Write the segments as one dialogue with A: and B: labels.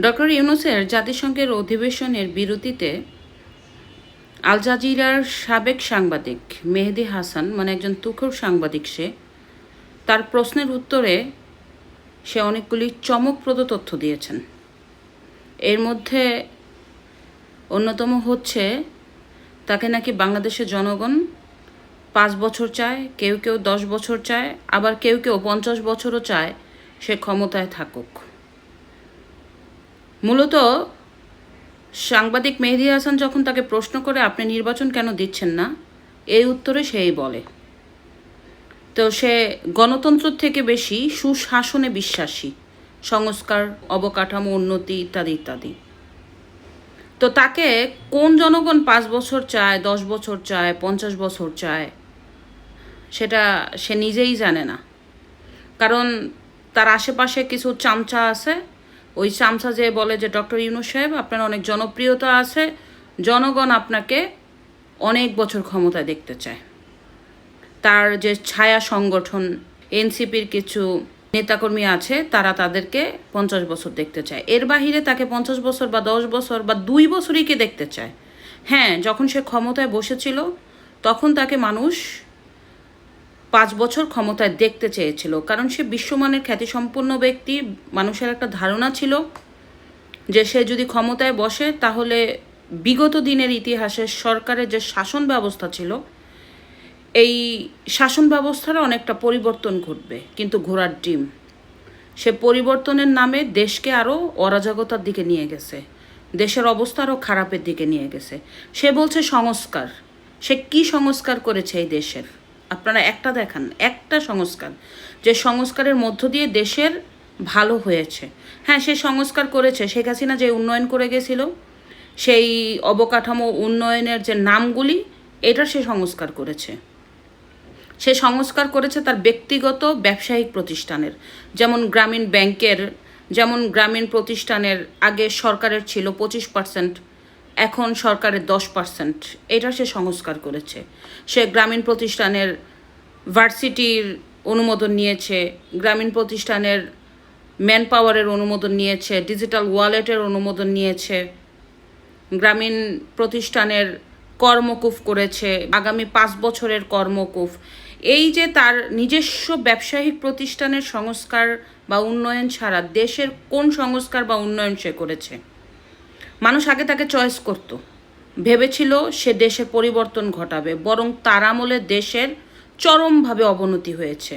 A: Doctor ইউনুসের জাতিসংঘের অধিবেশনের বিরতিতে আল জাজিরার সাবেক সাংবাদিক মেহেদি হাসান মানে একজন তুখোর সাংবাদিক সে, তার প্রশ্নের উত্তরে সে অনেকগুলি চমকপ্রদ তথ্য দিয়েছেন। এর মধ্যে অন্যতম হচ্ছে, তাকে নাকি বাংলাদেশের জনগণ পাঁচ বছর চায়, কেউ কেউ দশ বছর চায়, আবার কেউ কেউ পঞ্চাশ বছরও চায় সে ক্ষমতায় থাকুক। মূলত সাংবাদিক মেহেদি হাসান যখন তাকে প্রশ্ন করে, আপনি নির্বাচন কেন দিচ্ছেন না? এই উত্তরে সেই বলে। তো সে গণতন্ত্র থেকে বেশি সুশাসনে বিশ্বাসী। সংস্কার, অবকাঠামো, উন্নতি ইত্যাদি ইত্যাদি। তো তাকে কোন জনগণ পাঁচ বছর চায়, দশ বছর চায়, পঞ্চাশ বছর চায়, সেটা সে নিজেই জানে না। কারণ তার আশেপাশে কিছু চামচা আছে ওই চামচা যে বলে যে ডক্টর ইউনুস সাহেব, আপনার অনেক জনপ্রিয়তা আছে। জনগণ আপনাকে অনেক বছর ক্ষমতায় দেখতে চায়। তার যে ছায়া সংগঠন, এনসিপির কিছু নেতাকর্মী আছে, তারা তাদেরকে পঞ্চাশ বছর দেখতে চায়। এর বাহিরে তাকে পঞ্চাশ বছর বা দশ বছর বা দুই বছরই কে দেখতে চায়? হ্যাঁ যখন সে ক্ষমতায় বসেছিল, তখন তাকে মানুষ পাঁচ বছর ক্ষমতায় দেখতে চেয়েছিল। কারণ সে বিশ্বমানের খ্যাতিসম্পন্ন ব্যক্তি, মানুষের একটা ধারণা ছিল যে সে যদি ক্ষমতায় বসে, তাহলে বিগত দিনের ইতিহাসে সরকারের যে শাসন ব্যবস্থা ছিল, এই শাসন ব্যবস্থার অনেকটা পরিবর্তন ঘটবে, কিন্তু ঘোড়ার ডিম। সে পরিবর্তনের নামে দেশকে আরও অরাজকতার দিকে নিয়ে গেছে, দেশের অবস্থা আরও খারাপের দিকে নিয়ে গেছে। সে বলছে সংস্কার। সে কি সংস্কার করেছে এই দেশের? আপনারা একটা দেখান, একটা সংস্কার। যে সংস্কারের মধ্য দিয়ে দেশের ভালো হয়েছে। হ্যাঁ সে সংস্কার করেছে। শেখ হাসিনা যে উন্নয়ন করে গেছিল, সেই অবকাঠামো উন্নয়নের যে নামগুলি, এটা সে সংস্কার করেছে। সে সংস্কার করেছে তার ব্যক্তিগত ব্যবসায়িক প্রতিষ্ঠানের। যেমন গ্রামীণ ব্যাংকের, যেমন গ্রামীণ প্রতিষ্ঠানের আগে সরকারের ছিল পঁচিশ পার্সেন্ট, এখন সরকারের দশ পার্সেন্ট। এটা সে সংস্কার করেছে। সে গ্রামীণ প্রতিষ্ঠানের ভার্সিটির অনুমোদন নিয়েছে, গ্রামীণ প্রতিষ্ঠানের ম্যান পাওয়ারের অনুমোদন নিয়েছে, ডিজিটাল ওয়ালেটের অনুমোদন নিয়েছে, গ্রামীণ প্রতিষ্ঠানের কর্মকুফ করেছে, আগামী পাঁচ বছরের কর্মকুফ। এই যে তার নিজস্ব ব্যবসায়িক প্রতিষ্ঠানের সংস্কার বা উন্নয়ন ছাড়া দেশের কোন সংস্কার বা উন্নয়ন সে করেছে? মানুষ আগে তাকে চয়েস করত। ভেবেছিল সে দেশের পরিবর্তন ঘটাবে, বরং তার আমলে দেশের চরমভাবে অবনতি হয়েছে।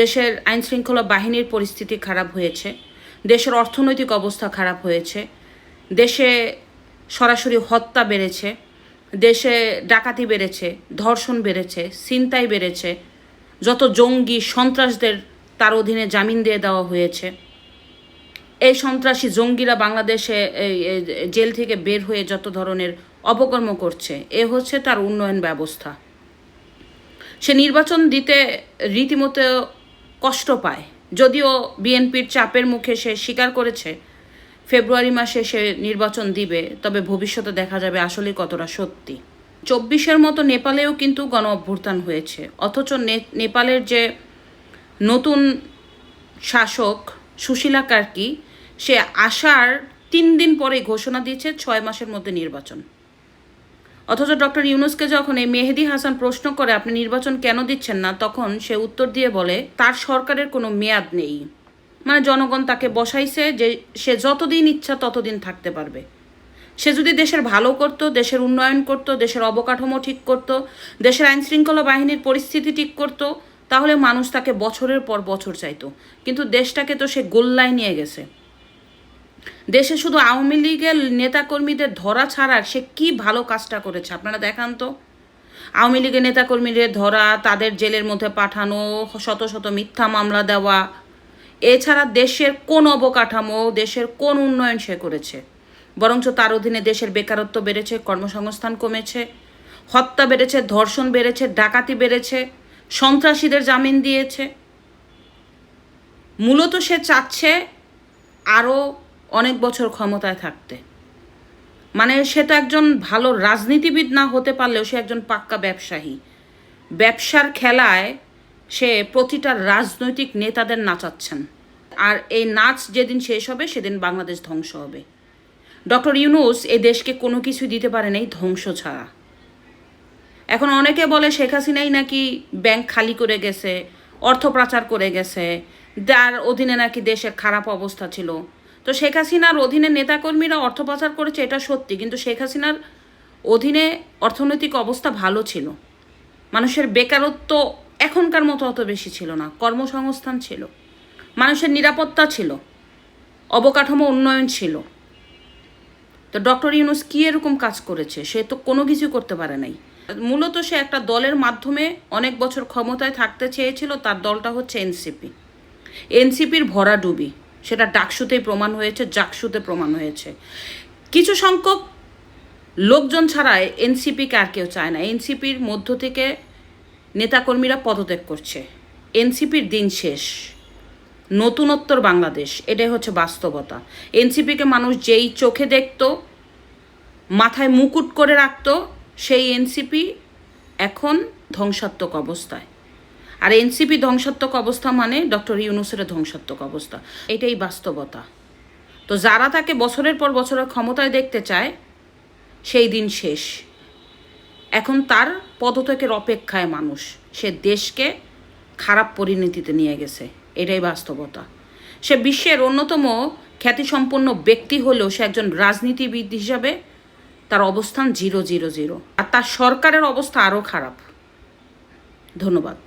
A: দেশের আইন শৃঙ্খলা বাহিনীর পরিস্থিতি খারাপ হয়েছে, দেশের অর্থনৈতিক অবস্থা খারাপ হয়েছে, দেশে সরাসরি হত্যা বেড়েছে, দেশে ডাকাতি বেড়েছে, ধর্ষণ বেড়েছে, ছিনতাই বেড়েছে, যত জঙ্গি, সন্ত্রাসদের তার অধীনে জামিন দিয়ে দেওয়া হয়েছে। এই সন্ত্রাসী জঙ্গিরা বাংলাদেশে জেল থেকে বের হয়ে যত ধরনের অপকর্ম করছে, এ হচ্ছে তার উন্নয়ন ব্যবস্থা। সে নির্বাচন দিতে রীতিমতো কষ্ট পায়। যদিও বিএনপির চাপের মুখে সে স্বীকার করেছে, ফেব্রুয়ারি মাসে সে নির্বাচন দিবে, তবে ভবিষ্যতে দেখা যাবে আসলে কতটা সত্যি। চব্বিশের মতো নেপালেও কিন্তু গণ অভ্যুত্থান হয়েছে, অথচ নেপালের যে নতুন শাসক সুশীলা কার্কি, সে আসার তিন দিন পরে ঘোষণা দিয়েছে ছয় মাসের মধ্যে নির্বাচন। অথচ ডক্টর ইউনুসকে যখন এই মেহেদি হাসান প্রশ্ন করে আপনি নির্বাচন কেন দিচ্ছেন না, তখন সে উত্তর দিয়ে বলে, তার সরকারের কোনো মেয়াদ নেই। মানে জনগণ তাকে বসাইছে যে সে যতদিন ইচ্ছা ততদিন থাকতে পারবে। সে যদি দেশের ভালো করত, দেশের উন্নয়ন করত, দেশের অবকাঠামো ঠিক করত, দেশের আইন শৃঙ্খলা বাহিনীর পরিস্থিতি ঠিক করত, তাহলে মানুষ তাকে বছরের পর বছর চাইতো। কিন্তু দেশটাকে তো সে গোল্লায় নিয়ে গেছে। দেশে শুধু আওয়ামী লীগের নেতাকর্মীদের ধরা ছাড়া সে কি ভালো কাজটা করেছে? আপনারা দেখান তো। আওয়ামী লীগের নেতাকর্মীদের ধরা, তাদের জেলের মধ্যে পাঠানো, শত শত মিথ্যা মামলা দেওয়া, এছাড়া দেশের কোন অবকাঠামো, দেশের কোন উন্নয়ন সে করেছে? বরঞ্চ তার অধীনে দেশের বেকারত্ব বেড়েছে, কর্মসংস্থান কমেছে, হত্যা বেড়েছে, ধর্ষণ বেড়েছে, ডাকাতি বেড়েছে, সন্ত্রাসীদের জামিন দিয়েছে। মূলত সে চাচ্ছে আরও অনেক বছর ক্ষমতায় থাকতে। মানে সে তো একজন ভালো রাজনীতিবিদ না হতে পারলেও সে একজন পাক্কা ব্যবসায়ী। ব্যবসার খেলায় সে প্রতিটা রাজনৈতিক নেতাদের নাচাচ্ছেন। আর এই নাচ যেদিন শেষ হবে, সেদিন বাংলাদেশ ধ্বংস হবে। ডক্টর ইউনুস এ দেশকে কোনো কিছু দিতে পারে নাই ধ্বংস ছাড়া। এখন অনেকে বলে শেখ হাসিনাই নাকি ব্যাংক খালি করে গেছে, অর্থ পাচার করে গেছে, যার অধীনে নাকি দেশের খারাপ অবস্থা ছিল। তো শেখ হাসিনার অধীনে নেতাকর্মীরা অর্থ পাচার করেছে, এটা সত্যি। কিন্তু শেখ হাসিনার অধীনে অর্থনৈতিক অবস্থা ভালো ছিল। মানুষের বেকারত্ব এখনকার মতো অত বেশি ছিল না, কর্মসংস্থান ছিল। মানুষের নিরাপত্তা ছিল, অবকাঠামো উন্নয়ন ছিল। তো ডক্টর ইউনুস কী এরকম কাজ করেছে? সে তো কোনো কিছু করতে পারে নাই। মূলত সে একটা দলের মাধ্যমে অনেক বছর ক্ষমতায় থাকতে চেয়েছিল, তার দলটা হচ্ছে এনসিপি। এনসিপির ভরা ডুবি সেটা ডাকসুতেই প্রমাণ হয়েছে, জাকসুতে প্রমাণ হয়েছে। কিছু সংখ্যক লোকজন ছাড়াই এনসিপিকে আর কেউ চায় না। এনসিপির মধ্য থেকে নেতাকর্মীরা পদত্যাগ করছে। এনসিপির দিন শেষ। নতুনত্বর বাংলাদেশ, এটাই হচ্ছে বাস্তবতা। এনসিপিকে মানুষ যেই চোখে দেখত, মাথায় মুকুট করে রাখতো, সেই এনসিপি এখন ধ্বংসাত্মক অবস্থায়। আর এনসিপি ধ্বংসাত্মক অবস্থা মানে ডক্টর ইউনুসের ধ্বংসাত্মক অবস্থা। এটাই বাস্তবতা। তো যারা তাকে বছরের পর বছরের ক্ষমতায় দেখতে চায়, সেই দিন শেষ। এখন তার পদত্যাগের অপেক্ষায় মানুষ। সে দেশকে খারাপ পরিণতিতে নিয়ে গেছে। এটাই বাস্তবতা। সে বিশ্বের অন্যতম খ্যাতিসম্পন্ন ব্যক্তি হলেও সে একজন রাজনীতিবিদ হিসাবে তার অবস্থান জিরো জিরো জিরো। আর তার সরকারের অবস্থা আরও খারাপ। ধন্যবাদ।